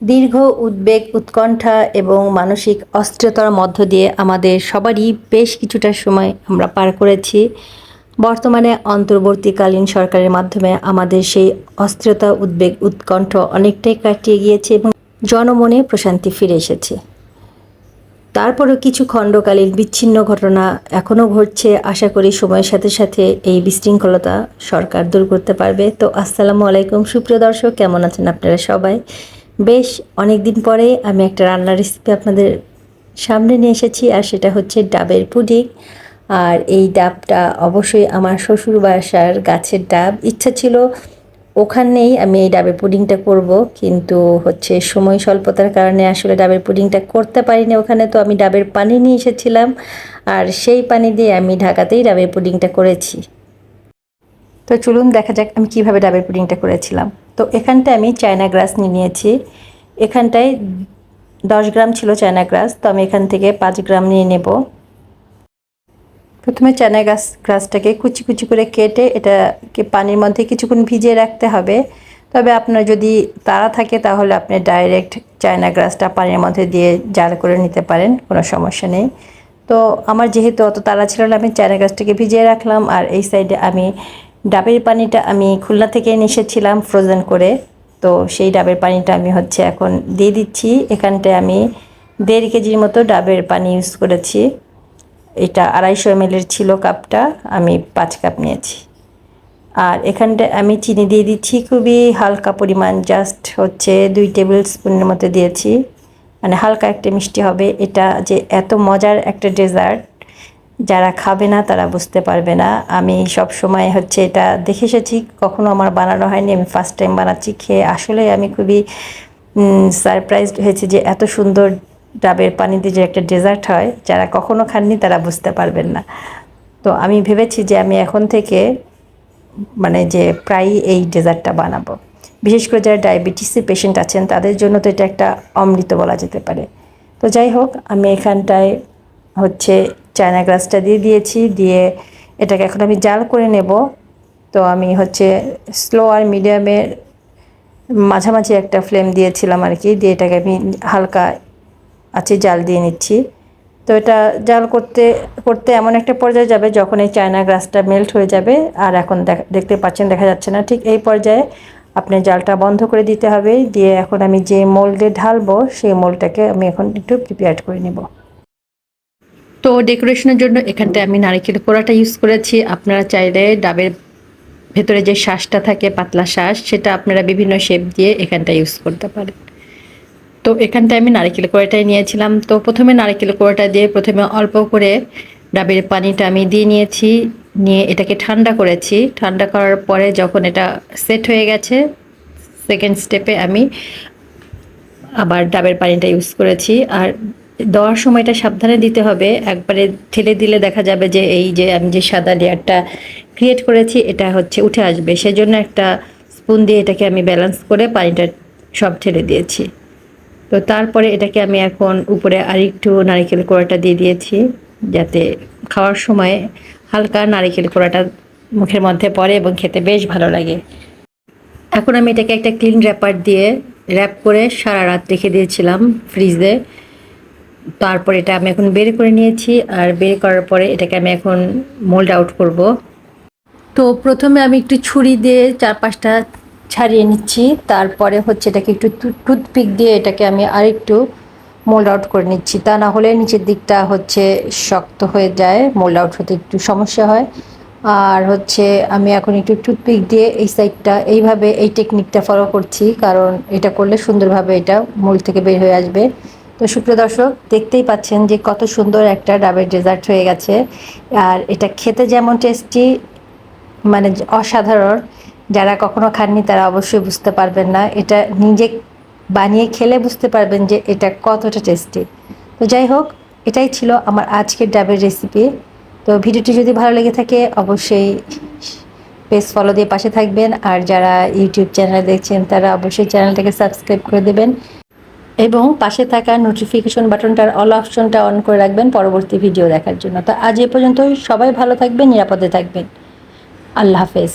দীর্ঘ উদ্বেগ, উৎকণ্ঠা এবং মানসিক অস্থিরতার মধ্য দিয়ে আমাদের সবারই বেশ কিছুটা সময় আমরা পার করেছি। বর্তমানে অন্তর্বর্তীকালীন সরকারের মাধ্যমে আমাদের সেই অস্থিরতা, উদ্বেগ, উৎকণ্ঠ অনেকটাই কাটিয়ে গিয়েছে এবং জনমনে প্রশান্তি ফিরে এসেছে। তারপরও কিছু খণ্ডকালীন বিচ্ছিন্ন ঘটনা এখনও ঘটছে। আশা করি সময়ের সাথে সাথে এই বিশৃঙ্খলতা সরকার দূর করতে পারবে। তো আসসালামু আলাইকুম, সুপ্রিয় দর্শক, কেমন আছেন আপনারা সবাই? বেশ অনেক দিন পরে আমি একটা রান্নার রেসিপি আপনাদের সামনে নিয়ে এসেছি, আর সেটা হচ্ছে ডাবের পুডিং। আর এই ডাবটা অবশ্যই আমার শ্বশুর বাসার গাছের ডাব। ইচ্ছা ছিল ওখানেই আমি এই ডাবের পুডিংটা করব, কিন্তু হচ্ছে সময় স্বল্পতার কারণে আসলে ডাবের পুডিংটা করতে পারিনি ওখানে, তো আমি ডাবের পানি নিয়ে এসেছিলাম, আর সেই পানি দিয়ে আমি ঢাকাতেই ডাবের পুডিংটা করেছি। তো চলুন দেখা যাক আমি কীভাবে ডাবের পুডিংটা করেছিলাম। তো এখানটায় আমি চায়না গ্রাস নিয়ে নিয়েছি। এখানটায় দশ গ্রাম ছিল চায়না গ্রাস, তো আমি এখান থেকে পাঁচ গ্রাম নিয়ে নেব। প্রথমে চায়না গাছ গ্রাসটাকে কুচি কুচি করে কেটে এটাকে পানির মধ্যে কিছুক্ষণ ভিজিয়ে রাখতে হবে। তবে আপনার যদি তারা থাকে, তাহলে আপনি ডাইরেক্ট চায়না গ্রাসটা পানির মধ্যে দিয়ে জাল করে নিতে পারেন, কোনো সমস্যা নেই। তো আমার যেহেতু অত তাড়া ছিল না, আমি চায়না গাছটাকে ভিজিয়ে রাখলাম, আর এই সাইডে আমি ডাবের পানিটা আমি খুলনা থেকে এনে এসেছিলাম ফ্রোজেন করে। তো সেই ডাবের পানিটা আমি হচ্ছে এখন দিয়ে দিচ্ছি। এখানটায় আমি দেড় কেজির মতো ডাবের পানি ইউজ করেছি। এটা আড়াইশো এমএলের ছিল কাপটা, আমি পাঁচ কাপ নিয়েছি। আর এখানটায় আমি চিনি দিয়ে দিচ্ছি, খুবই হালকা পরিমাণ জাস্ট হচ্ছে দুই টেবিল স্পুনের মতো দিয়েছি। মানে হালকা একটা মিষ্টি হবে। এটা যে এত মজার একটা ডেজার্ট যারা খাবে না, তারা বুঝতে পারবে না। আমি সব সময় হচ্ছে এটা দেখে এসেছি, কখনো আমার বানানো হয়নি, আমি ফার্স্ট টাইম বানাচ্ছি, খেয়ে আসলে আমি খুবই সারপ্রাইজড হয়েছি যে এত সুন্দর ডাবের পানিতে যে একটা ডেজার্ট হয়, যারা কখনো খাননি তারা বুঝতে পারবেন না। তো আমি ভেবেছি যে আমি এখন থেকে মানে যে প্রায়ই এই ডেজার্টটা বানাবো। বিশেষ করে যারা ডায়াবেটিসের পেশেন্ট আছেন, তাদের জন্য তো এটা একটা অমৃত বলা যেতে পারে। তো যাই হোক, আমি এখানটায় হচ্ছে চায়না গ্লাসটা দিয়ে দিয়েছি, দিয়ে এটাকে এখন আমি জাল করে নেব। তো আমি হচ্ছে স্লো আর মিডিয়ামের মাঝামাঝি একটা ফ্লেম দিয়েছিলাম আর কি, দিয়ে এটাকে আমি হালকা আছে জাল দিয়ে নিচ্ছি। তো এটা জাল করতে করতে এমন একটা পর্যায়ে যাবে যখন এই চায়না গ্রাসটা মেল্ট হয়ে যাবে, আর এখন দেখতে পাচ্ছেন দেখা যাচ্ছে না। ঠিক এই পর্যায়ে আপনি জালটা বন্ধ করে দিতে হবে, দিয়ে এখন আমি যে মোল্ডে ঢালবো, সেই মোলটাকে আমি এখন একটু প্রিপেয়ার করে নেব। তো ডেকোরেশনের জন্য এখানটায় আমি নারিকেল কোড়াটা ইউজ করেছি। আপনারা চাইলে ডাবের ভেতরে যে শ্বাসটা থাকে, পাতলা শ্বাস সেটা আপনারা বিভিন্ন শেপ দিয়ে এখানটা ইউজ করতে পারেন। তো এখানটায় আমি নারিকেল কোড়াটাই নিয়েছিলাম। তো প্রথমে নারিকেল কোড়াটা দিয়ে প্রথমে অল্প করে ডাবের পানিটা আমি দিয়ে নিয়েছি। নিয়ে এটাকে ঠান্ডা করেছি। ঠান্ডা করার পরে যখন এটা সেট হয়ে গেছে সেকেন্ড স্টেপে আমি আবার ডাবের পানিটা ইউজ করেছি। আর দেওয়ার সময়টা সাবধানে দিতে হবে। একবারে ঠেলে দিলে দেখা যাবে যে এই যে আমি যে সাদা লেয়ারটা ক্রিয়েট করেছি, এটা হচ্ছে উঠে আসবে। সেজন্য একটা স্পুন দিয়ে এটাকে আমি ব্যালেন্স করে পানিটা সব ঠেলে দিয়েছি। তো তারপরে এটাকে আমি এখন উপরে আরেকটু নারিকেল কোড়াটা দিয়ে দিয়েছি, যাতে খাওয়ার সময় হালকা নারিকেল কোড়াটা মুখের মধ্যে পড়ে এবং খেতে বেশ ভালো লাগে। এখন আমি এটাকে একটা ক্লিন র্যাপার দিয়ে র্যাপ করে সারা রাত রেখে দিয়েছিলাম ফ্রিজে তারপর এটা আমি এখন বের করে নিয়েছি আর বের করার পরে এটাকে আমি এখন মোল্ড আউট করব। তো প্রথমে আমি একটু ছুরি দিয়ে চার পাঁচটা ছাড়িয়ে নিচ্ছি, তারপরে হচ্ছে এটাকে একটু টুথপিক দিয়ে এটাকে আমি আরেকটু মোল্ড আউট করে নিচ্ছি। তা না হলে নিচের দিকটা হচ্ছে শক্ত হয়ে যায় মোল্ড আউট হতে একটু সমস্যা হয়। আর হচ্ছে আমি এখন একটু টুথপিক দিয়ে এই সাইডটা এইভাবে এই টেকনিকটা ফলো করছি, কারণ এটা করলে সুন্দরভাবে এটা মূল থেকে বের হয়ে আসবে। তো সুপ্রিয় দর্শক, দেখতেই পাচ্ছেন যে কত সুন্দর একটা ডাবের ডেজার্ট হয়ে গেছে। আর এটা খেতে যেমন টেস্টি মানে অসাধারণ, যারা কখনো খাননি তারা অবশ্যই বুঝতে পারবেন না। এটা নিজে বানিয়ে খেলে বুঝতে পারবেন যে এটা কতটা টেস্টি তো যাই হোক, এটাই ছিল আমার আজকের ডাবের রেসিপি তো ভিডিওটি যদি ভালো লেগে থাকে, অবশ্যই পেজ ফলো দিয়ে পাশে থাকবেন। আর যারা ইউটিউব চ্যানেল দেখছেন, তারা অবশ্যই চ্যানেলটাকে সাবস্ক্রাইব করে দেবেন। এবং পাশে থাকা নোটিফিকেশন বাটনটার অল অপশনটা অন করে রাখবেন পরবর্তী ভিডিও দেখার জন্য। তো আজ এ পর্যন্ত সবাই ভালো থাকবেন, নিরাপদে থাকবেন। আল্লাহ হাফেজ।